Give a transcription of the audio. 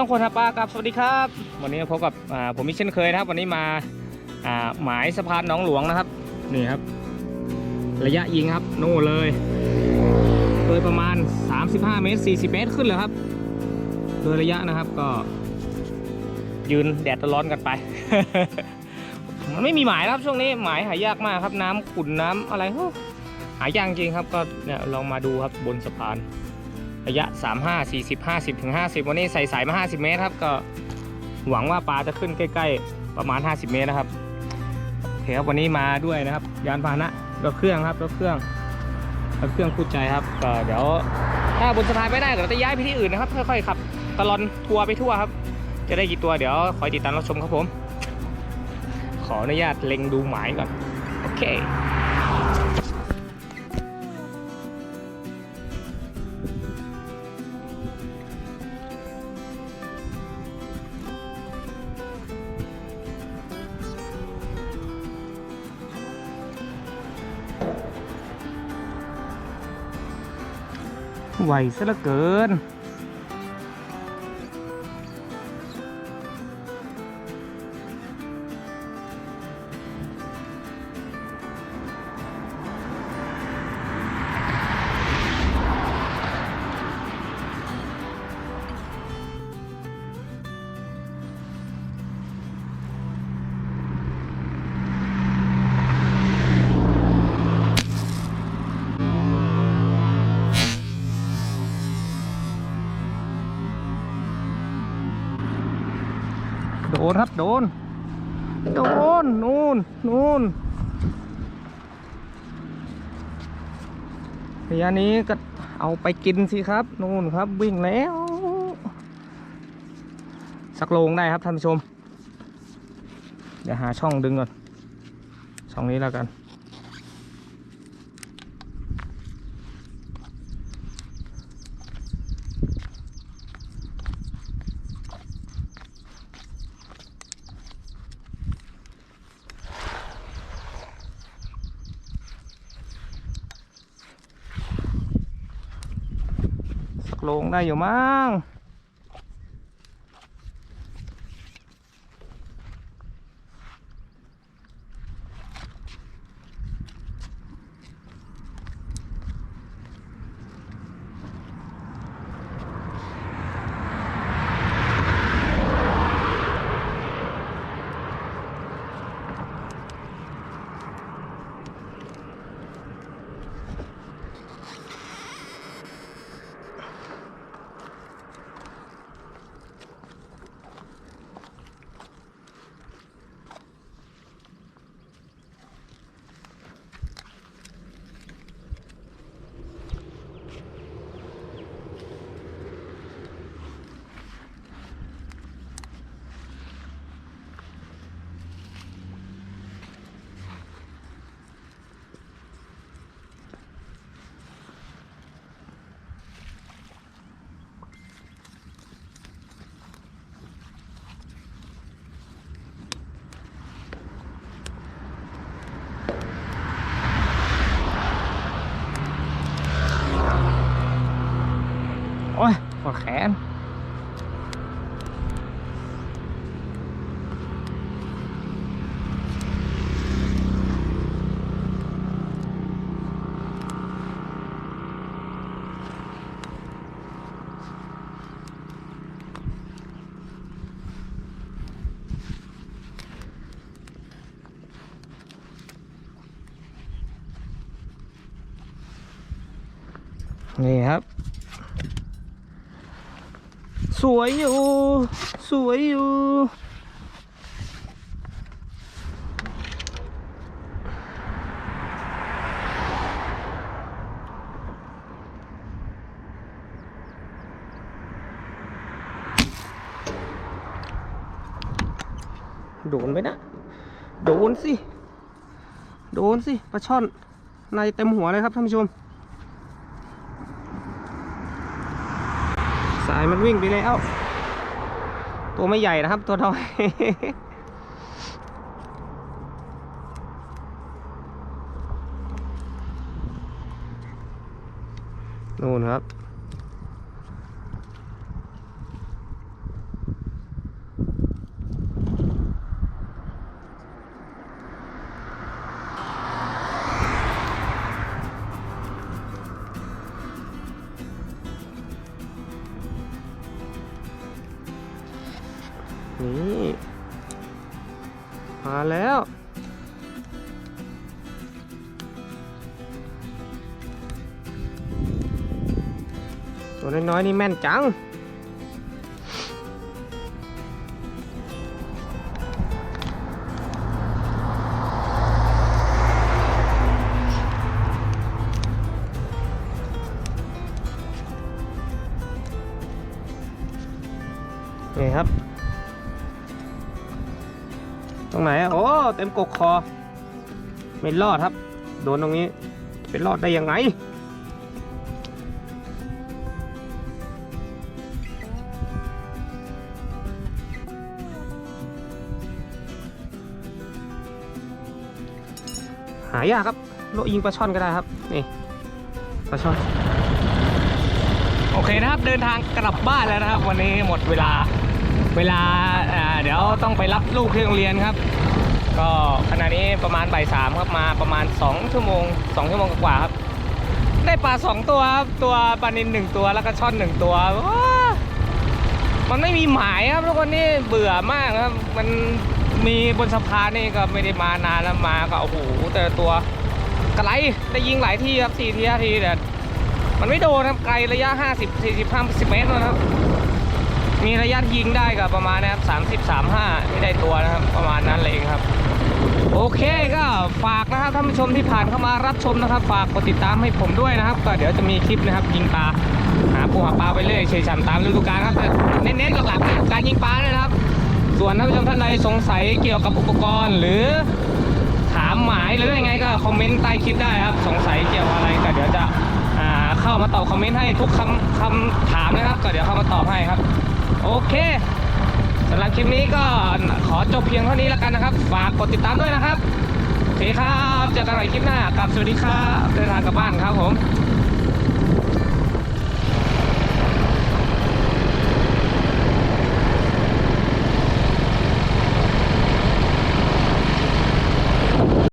ช่องคนหาปลาครับสวัสดีครับ วันนี้พบกับผมมิเช่นเคยนะครับ วันนี้มาหมายสะพานหนองหลวงนะครับนี่ครับ ระยะยิงครับโน่เลยโดยประมาณ 35 เมตร 40 เมตรขึ้นเลยครับ โดยระยะนะครับก็ ยืนแดดร้อนกันไป มันไม่มีหมายครับช่วงนี้หมายหายากมากครับ น้ำขุ่นน้ำอะไรหายากจริงครับ ก็เนี่ยลองมาดูครับบนสะพาน ระยะ 35 40 50ถึง50 วันนี้ใส่สายมา 50 เมตรครับ ก็หวังว่าปลาจะขึ้นใกล้ ๆ ประมาณ 50 เมตรนะครับโอเคครับวันนี้มาด้วยนะครับ ยานพาหนะรถเครื่องครับรถเครื่องรถเครื่องคู่ใจครับ ก็เดี๋ยวถ้าบนสะพานไม่ได้เดี๋ยวเราจะย้ายไปที่อื่นนะครับ ค่อยๆขับตลอนทัวร์ไปทั่วครับ จะได้กี่ตัวเดี๋ยวคอยติดตามรับชมครับผม ขออนุญาตเล็งดูหมายก่อน โอเค ไหวซะเหลือเกิน โดนครับโดน โดน นู่น นู่นระยะนี้ก็เอาไปกินสิครับ นู่นครับวิ่งแล้ว สักโลงได้ครับท่านผู้ชม เดี๋ยวหาช่องดึงก่อน ช่องนี้แล้วกัน ลงได้อยู่มั้ง ยปวดแขนนี่ครับ สวยอยู่ สวยอยู่ โดนไหมนะ โดนสิ โดนสิปลาช่อนในเต็มหัวเลยครับท่านผู้ชมายมันวิ่งไปแล้ว ตัวไม่ใหญ่นะครับ ตัวน้อยนู่นครับ มาแล้วตัวน้อยๆนี่แม่นจัง นี่ครับ ตรงไหนอะโอ้เต็มกกคอ ไม่รอดครับ โดนตรงนี้เป็นรอดได้ยังไงหายากครับโลยิงปลาช่อนก็ได้ครับ นี่ปลาช่อน โอเคนะครับ เดินทางกลับบ้านแล้วนะครับ วันนี้หมดเวลา เวลาเดี๋ยวต้องไปรับลูกที่โรงเรียนครับ ก็ขณะนี้ประมาณบ่ายสามครับมาประมาณ 2 ชั่วโมง 2 ชั่วโมงกว่าครับ ได้ปลา 2 ตัวครับ ตัวปลานินหนึ่งตัวแล้วก็ช่อนหนึ่งตัวว้ามันไม่มีหมายครับทุกคนนี่เบื่อมากครับ มันมีบนสะพานนี่ก็ไม่ได้มานานแล้วมาก็โอ้โหแต่ตัวกระไรได้ยิงหลายที่ครับสี่ทีห้าทีแต่มันไม่โดนครับไกลระยะ 50 40 50เมตรนะครับ มีระยะยิงได้กับประมาณนะครับ 30 35ไม่ได้ตัวนะครับ ประมาณนั้นเลยเองครับ โอเคก็ฝากนะครับท่านผู้ชมที่ผ่านเข้ามารับชมนะครับ ฝากกดติดตามให้ผมด้วยนะครับ ก็เดี๋ยวจะมีคลิปนะครับยิงปลาหาปูหาปลาไปเรื่อยเฉยฉ่ำตามฤดูกาลครับแต่เน้นๆหลักๆการยิงปลาเนี่ยนะครับ ส่วนท่านผู้ชมท่านใดสงสัยเกี่ยวกับอุปกรณ์หรือถามหมายหรือยังไงก็คอมเมนต์ใต้คลิปได้ครับ สงสัยเกี่ยวอะไรก็เดี๋ยวจะเข้ามาตอบคอมเมนต์ให้ทุกคำคำถามนะครับ ก็เดี๋ยวเข้ามาตอบให้ครับ โอเคสำหรับคลิปนี้ก็ขอจบเพียงเท่านี้แล้วกันนะครับ ฝากกดติดตามด้วยนะครับ โอเคครับ เจอกันใหม่คลิปหน้ากับสวัสดีครับเดินทางกลับบ้านครับผม